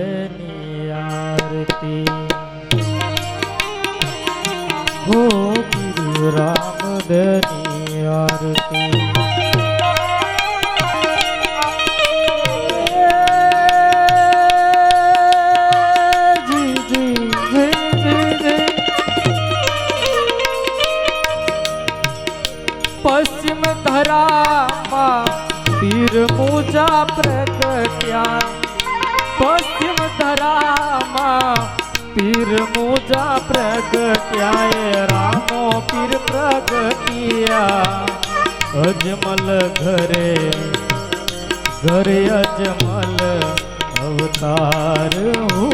धनी आरती। पश्चिम धरा पीर पूजा प्रगट्या। पश्चिम ધરામાં પીર મૂજા પ્રગટ્યા પશ્ચિમ ધરામાં પીર મૂજા પ્રગટ્યા એ રામો પીર પ્રગટિયા અજમલ ઘરે ઘરે અજમલ અવતાર હો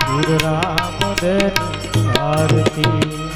પીર રામ દેની આરતી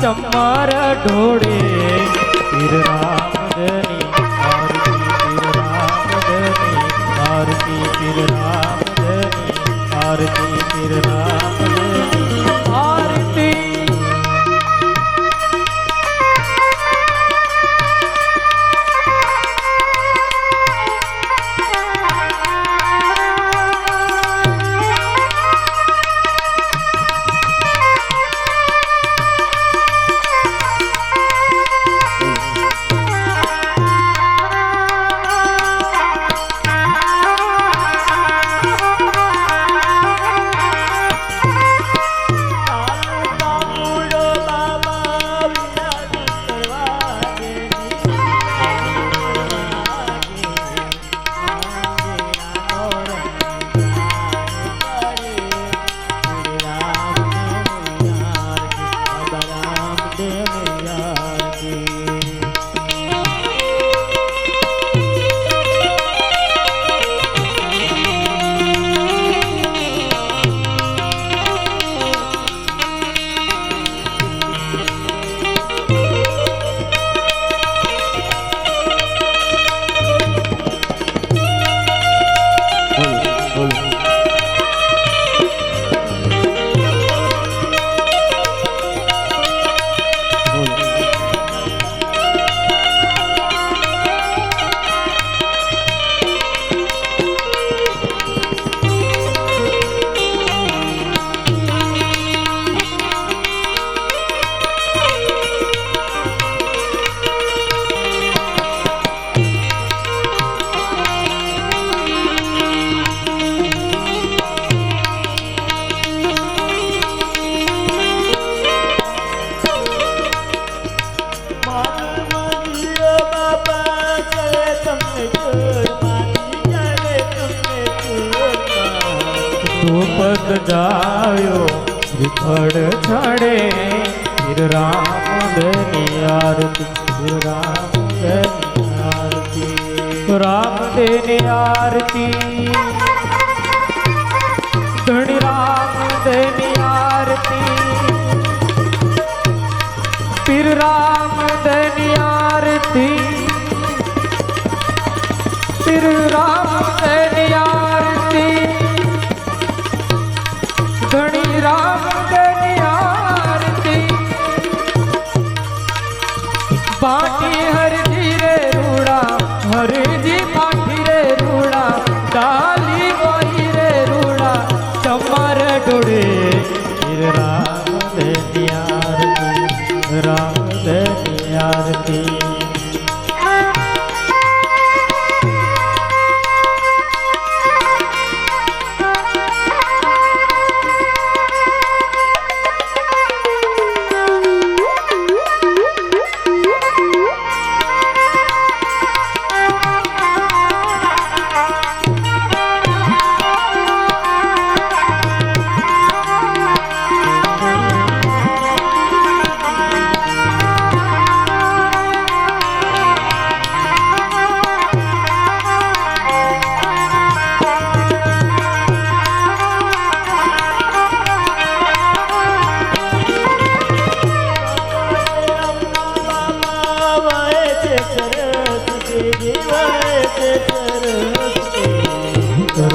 ચમર ઢોળે. પીર રામદની આરતી પીર રામદની આરતી પીર રામદની આરતી પીર રામદની ધણી રામ દેની આરતી. પીર રામ દેની આરતી પીર રામ દે ટોળે રામ દે આરતી રામ દે આરતી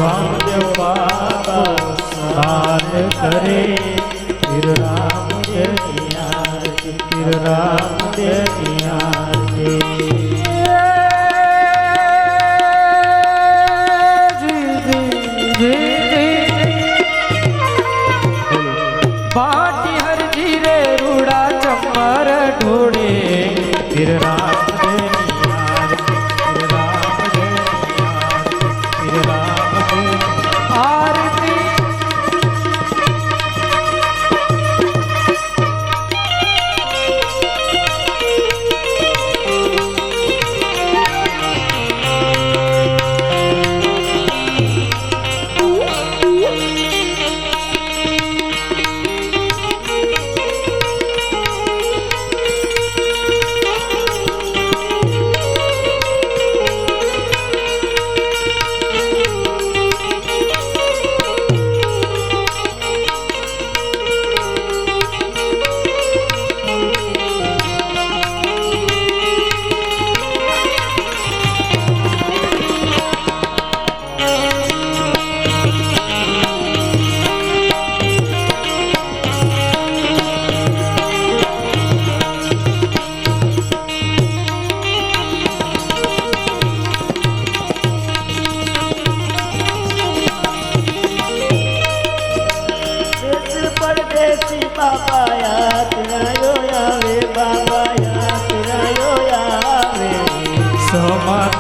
રામદેવ બાબા સાર કરે પીર રામદેવ આરતી પીર રામદેવ આરતી ઢોળે. પીર રામ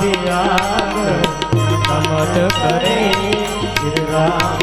દિયા કરે રામ.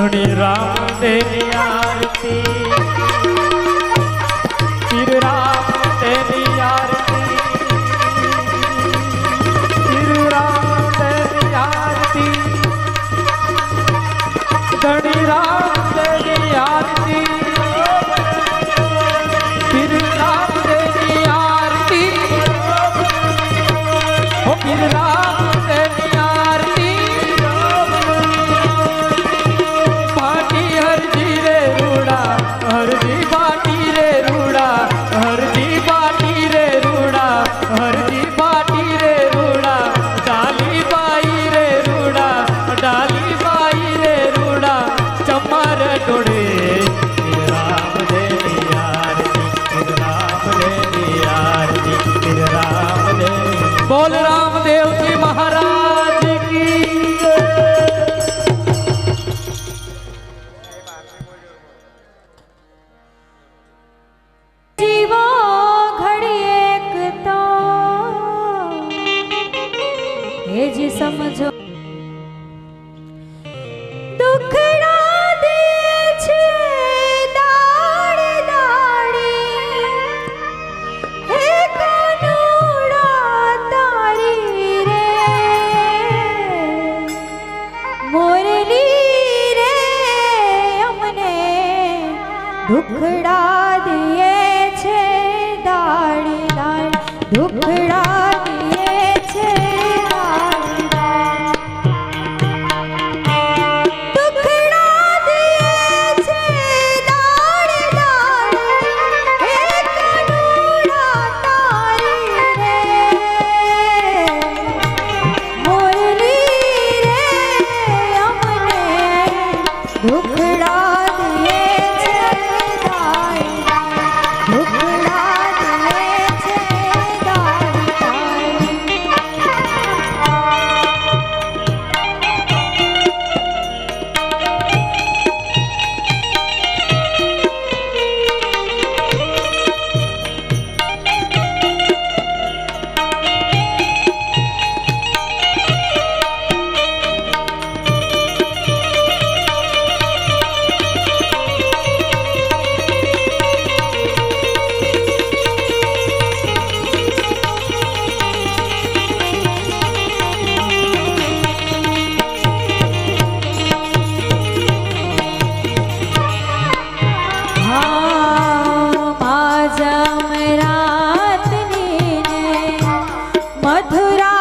ઘણી રામ દેવિયા 루크라 পুরা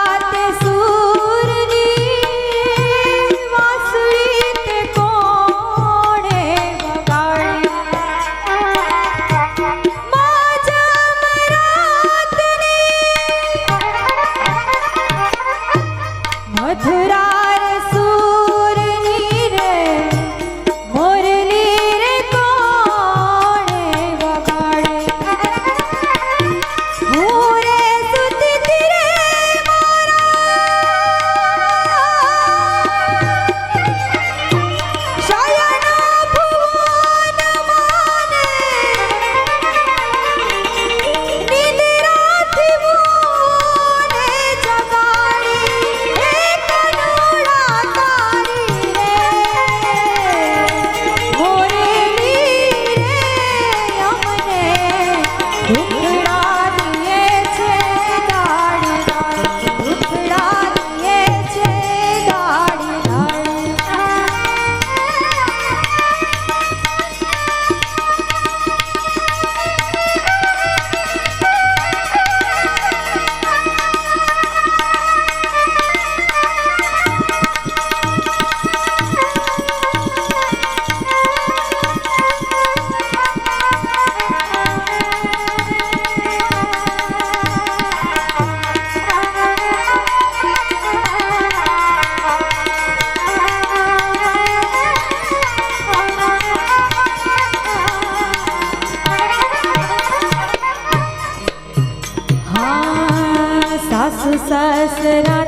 será?